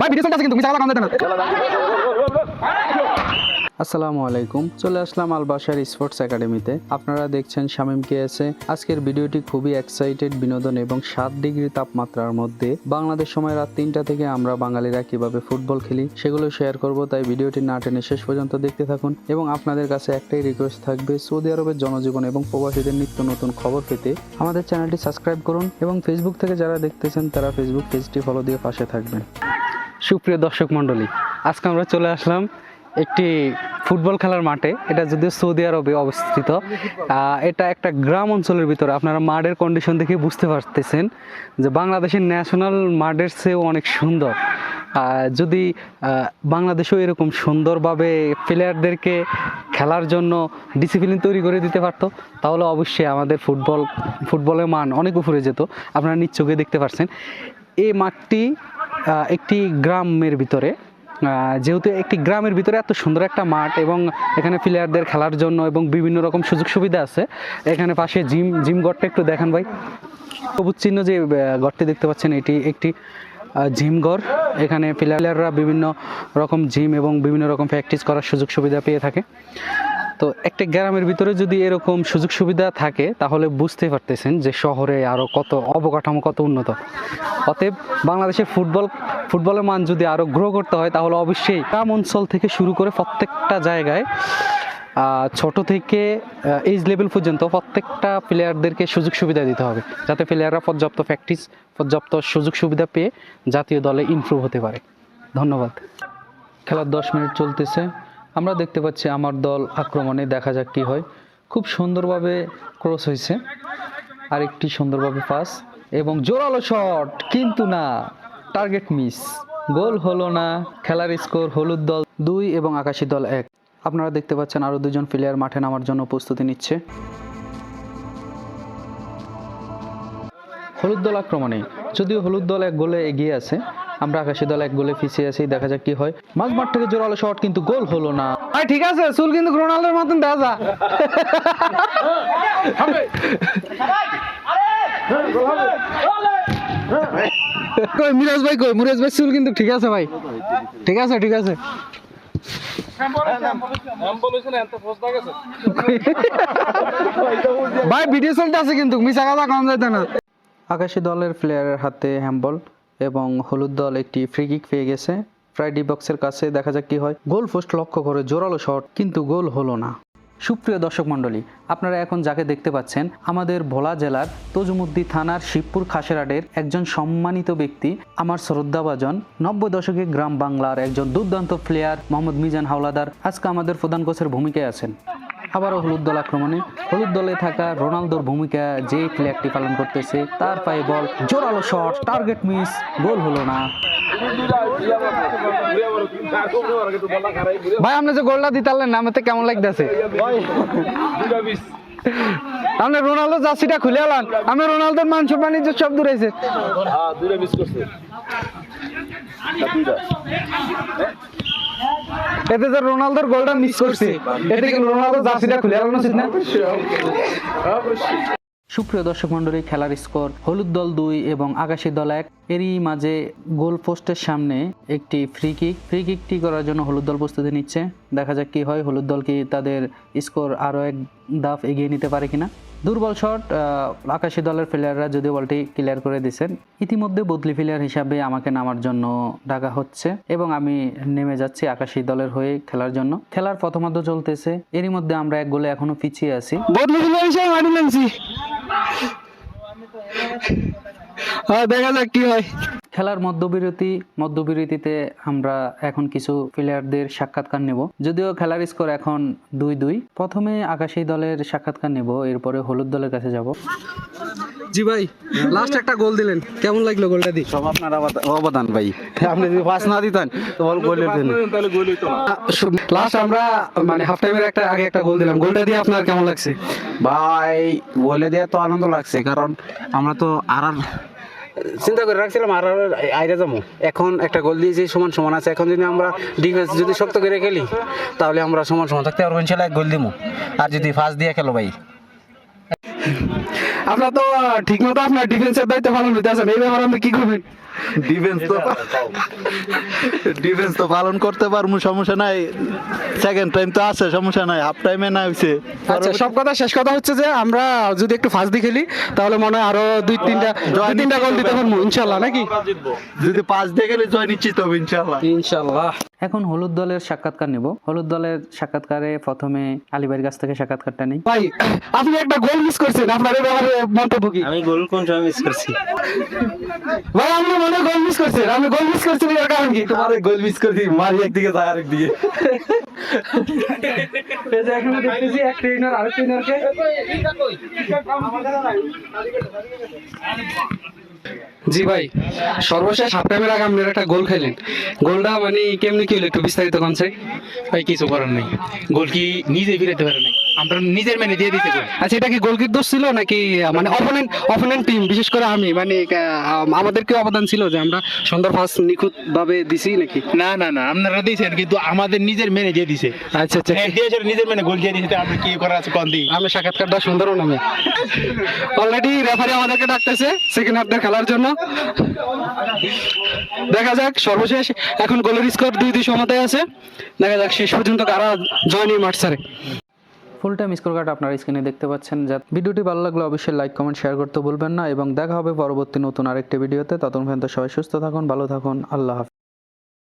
ভাই ভিডিও চলতেছে কিন্তু মিছা কথা কাম না আসসালামু আলাইকুম, চলে আসলাম আলবাসার স্পোর্টস একাডেমিতে। আপনারা দেখছেন শামীম কে এসে আজকের ভিডিওটি খুবই এক্সাইটেড বিনোদন এবং সাত ডিগ্রি তাপমাত্রার মধ্যে। বাংলাদেশ সময় রাত তিনটা থেকে আমরা বাঙালিরা কীভাবে ফুটবল খেলি সেগুলো শেয়ার করব, তাই ভিডিওটি না টেনে শেষ পর্যন্ত দেখতে থাকুন। এবং আপনাদের কাছে একটাই রিকোয়েস্ট থাকবে, সৌদি আরবের জনজীবন এবং প্রবাসীদের নিত্য নতুন খবর পেতে আমাদের চ্যানেলটি সাবস্ক্রাইব করুন এবং ফেসবুক থেকে যারা দেখতেছেন, তারা ফেসবুক পেজটি ফলো দিয়ে পাশে থাকবেন। সুপ্রিয় দর্শক মণ্ডলী, আজকে আমরা চলে আসলাম একটি ফুটবল খেলার মাঠে, এটা যদিও সৌদি আরবে অবস্থিত এটা একটা গ্রাম অঞ্চলের ভিতরে, আপনারা মাঠের কন্ডিশন দেখে বুঝতে পারতেছেন যে বাংলাদেশের ন্যাশনাল মাঠের চেয়েও অনেক সুন্দর। যদি বাংলাদেশেও এরকম সুন্দরভাবে প্লেয়ারদেরকে খেলার জন্য ডিসিপ্লিন তৈরি করে দিতে পারতো, তাহলে অবশ্যই আমাদের ফুটবল, ফুটবলের মান অনেক উপরে যেত, আপনারা নিজ চোখে দেখতে পাচ্ছেন এই মাঠটি একটি গ্রামের ভিতরে যেহেতু একটি গ্রামের ভিতরে এত সুন্দর একটা মাঠ এবং এখানে প্লেয়ারদের খেলার জন্য এবং বিভিন্ন রকম সুযোগ সুবিধা আছে, এখানে পাশে জিম জিম ঘরটা একটু দেখান ভাই। সবুজ চিহ্ন যে গড়টি দেখতে পাচ্ছেন, এটি একটি জিম ঘর এখানে প্লেয়াররা বিভিন্ন রকম জিম এবং বিভিন্ন রকম প্র্যাকটিস করার সুযোগ সুবিধা পেয়ে থাকে। তো একটা গ্রামের ভিতরে যদি এরকম সুযোগ সুবিধা থাকে, তাহলে বুঝতে পারতেছেন যে শহরে আরও কত অবকাঠামো, কত উন্নত। অতএব বাংলাদেশে ফুটবল, ফুটবলের মান যদি আরও গ্রো করতে হয়, তাহলে অবশ্যই গ্রাম অঞ্চল থেকে শুরু করে প্রত্যেকটা জায়গায় ছোট থেকে এইজ লেভেল পর্যন্ত প্রত্যেকটা প্লেয়ারদেরকে সুযোগ সুবিধা দিতে হবে। যাতে প্লেয়াররা পর্যাপ্ত প্র্যাকটিস পর্যাপ্ত সুযোগ সুবিধা পেয়ে জাতীয় দলে ইমপ্রুভ হতে পারে। ধন্যবাদ। খেলার দশ মিনিট চলতেছে। আমরা দেখতে পাচ্ছি আমার দল আক্রমণে, দেখা যাক কি হয়। খুব সুন্দরভাবে ক্রস হয়েছে। আর একটি সুন্দরভাবে পাস এবং জোরালো শট কিন্তু না টার্গেট মিস গোল হলো না, খেলার স্কোর হলুদ দল দুই এবং আকাশি দল এক। আপনারা দেখতে পাচ্ছেন আরও দুজন প্লেয়ার মাঠে নামার জন্য প্রস্তুতি নিচ্ছে। হলুদ দল আক্রমণে, যদিও হলুদ দল এক গোলে এগিয়ে আছে আমরা আকাশি দল এক গোলে পিছিয়ে আছি দেখা যাক কি হয়। মাঝ মাঠ থেকে জোরালো শট কিন্তু গোল হলো না। আরে ঠিক আছে চুল কিন্তু রোনাল্ডোর মতন দেখা যা। কই মিরাজ ভাই কই? মিরাজ ভাই চুল কিন্তু ঠিক আছে ভাই। ঠিক আছে ঠিক আছে। ভাই ভিডিও চলতে আছে কিন্তু মিশা কথা কম যাইতে না। আকাশী দলের প্লেয়ারের হাতে হ্যাম্বল এবং হলুদ দল একটি ফ্রি কিক পেয়ে গেছে। ফ্রাইডি বক্সের কাছে দেখা যাক কি হয়। গোল পোস্ট লক্ষ্য করে জোরালো শট কিন্তু গোল হলো না। সুপ্রিয় দর্শক মণ্ডলী, আপনারা এখন যাকে দেখতে পাচ্ছেন, আমাদের ভোলা জেলার তজুমুদ্দি থানার শিবপুর খাসেরাডের একজন সম্মানিত ব্যক্তি, আমার শ্রদ্ধাভাজন, নব্বই দশকে গ্রাম বাংলার একজন দুর্দান্ত প্লেয়ার মোহাম্মদ মিজান হাওলাদার। আজকে আমাদের প্রধান কোচের ভূমিকায় আছেন। আবারও হলুদ দল আক্রমণে। হলুদ দলে থাকা রোনালদোর ভূমিকা যে প্লেয়ারটি পালন করতেছে, তার পায়ে বল, জোরালো শট, টার্গেট মিস, গোল হলো না। ভাই, আপনি যে গোলটা দিতে পারলেন না আমাতে কেমন লাগতেছে। আপনি রোনালদো জার্সিটা খুলে আলান। আমি রোনালদোর মাংস বাণিজ্য সব দূরাইছে এতে যে রোনালদোর গোলটা মিস করছে। রোনালদো জার্সিটা খুলে না সুপ্রিয় দর্শক মন্ডলী খেলার স্কোর হলুদ দল দুই এবং আকাশী দল এক। এরই মাঝে গোল পোস্টের সামনে একটি ফ্রি কিক ফ্রি কিকটি করার জন্য হলুদ দল প্রস্তুতি নিচ্ছে। দেখা যাক কি হয়। হলুদ দল কি তাদের স্কোর আরও এক দাফ এগিয়ে নিতে পারে কিনা? দুর্বল শট আকাশি দলের প্লেয়াররা যদিও বলটি ক্লিয়ার করে দিয়েছেন ইতিমধ্যে বদলি প্লেয়ার হিসাবে আমাকে নামার জন্য ডাকা হচ্ছে এবং আমি নেমে যাচ্ছি আকাশি দলের হয়ে খেলার জন্য। খেলার প্রথমার্ধ চলতেছে, এরই মধ্যে আমরা এক গোলে এখনও পিছিয়ে আছি। বদলি প্লেয়ার হিসাবে মাঠে নামছি। দেখা যাক কি হয়। খেলার মধ্যবিরতি মধ্যবিরতিতে আমরা এখন কিছু প্লেয়ারদের সাক্ষাৎকার নেব। যদিও খেলার স্কোর এখন দুই দুই। প্রথমে আকাশী দলের সাক্ষাৎকার নেব এরপরে হলুদ দলের কাছে যাব। জি ভাই লাস্ট একটা গোল দিলেন। কেমন লাগল গোলটা দি সব আপনার অবদান ভাই। আপনি যদি পাস না দিতেন তো বল গোল হইতো না। লাস্ট আমরা মানে হাফ টাইমের একটা আগে একটা গোল দিলাম। গোলটা দিয়ে আপনার কেমন লাগছে? ভাই বলে দিয়ে তো আনন্দ লাগছে কারণ আমরা তো আর আর চিন্তা করে রাখছিলাম, আর আইরা যাব। এখন একটা গোল দিয়েছি, সমান সমান আছে। এখন যদি আমরা ডিফেন্স যদি শক্ত করে খেলি, তাহলে আমরা সমান সমান থাকতে পারব, ইনশাল্লাহ গোল দিব আর যদি ফার্স্ট দিয়ে খেলো ভাই। আপনার তো, ঠিক মতো আপনার ডিফেন্সের দায়িত্ব পালন করতে আসেন এই ব্যাপারে আপনি কি করবেন? ডিফেন্স তো ডিফেন্স তো পালন করতে পারব সমস্যা নাই। সেকেন্ড টাইম তো আছে সমস্যা নাই হাফ টাইমে না হইছে। আচ্ছা সব কথা শেষ কথা হচ্ছে যে আমরা যদি একটু ফার্স্ট দিয়ে খেলি তাহলে মনে হয় আরও দুই তিনটা দুই তিনটা গোল দিতে পারব। ইনশাল্লাহ নাকি? যদি পাঁচ দিয়ে গেলে জয় নিশ্চিত হবে ইনশাল্লাহ। ইনশাল্লাহ। এখন হলুদ দলের সাক্ষাৎকার নেব। হলুদ দলের সাক্ষাৎকারে প্রথমে আলিবাইয়ের কাছ থেকে সাক্ষাৎকারটা নেই। ভাই আপনি একটা গোল মিস করছেন আপনার এই ব্যাপারে মন্তব্য কি? আমি গোল কোন সময় মিস করছি? ভাই আপনি মনে গোল মিস করছেন আপনি গোল মিস করছেন এর কারণ কি? তোমার গোল মিস করছি মারি একদিকে যায় আরেকদিকে। যে এখানে দেখতেছি এক ট্রেনার আরেক ট্রেনারকে জি ভাই, সর্বশেষ হাফ টাইমের আগে আপনারা একটা গোল খেলেন। গোলটা মানে কেমনি কি হলো একটু বিস্তারিত কনসে ভাই, কিছু করার নেই। গোল কি নিজে ফিরাতে পারেন নাই। আমরা নিজের মেনে দিয়ে দিতে গোল আচ্ছা এটা কি গোলকির দোষ ছিল নাকি মানে অপোনেন্ট অপোনেন্ট টিম বিশেষ করে আমি? মানে আমাদের কি অবদান ছিল যে আমরা সুন্দর ফার্স্ট নিখুঁত ভাবে দিছি নাকি? না না না আপনারা দিয়েছেন কিন্তু আমাদের নিজের মেনে দিয়ে দিছে। আচ্ছা আচ্ছা। হ্যাঁ দিয়েছে নিজের মেনে গোল দিয়ে দিয়েছে আমরা কি করার আছে কন দিই আমি সাক্ষাৎকারটা সুন্দর নামে। অলরেডি রেফারি আমাদেরকে ডাকতেছে সেকেন্ড হাফের খেলার জন্য। দেখা যাক সর্বশেষ এখন গোলের স্কোর দুই দুই সমতায় আছে। দেখা যাক শেষ পর্যন্ত কারা জয় নিয়ে মাঠ ফুল টাইম স্কোর কার্ড আপনারা স্ক্রিনে দেখতে পাচ্ছেন যা ভিডিওটি ভালো লাগলে অবশ্যই লাইক কমেন্ট শেয়ার করতে ভুলবেন না এবং দেখা হবে পরবর্তী নতুন আরেকটি ভিডিওতে। ততক্ষণ পর্যন্ত সবাই সুস্থ থাকুন, ভালো থাকুন, আল্লাহ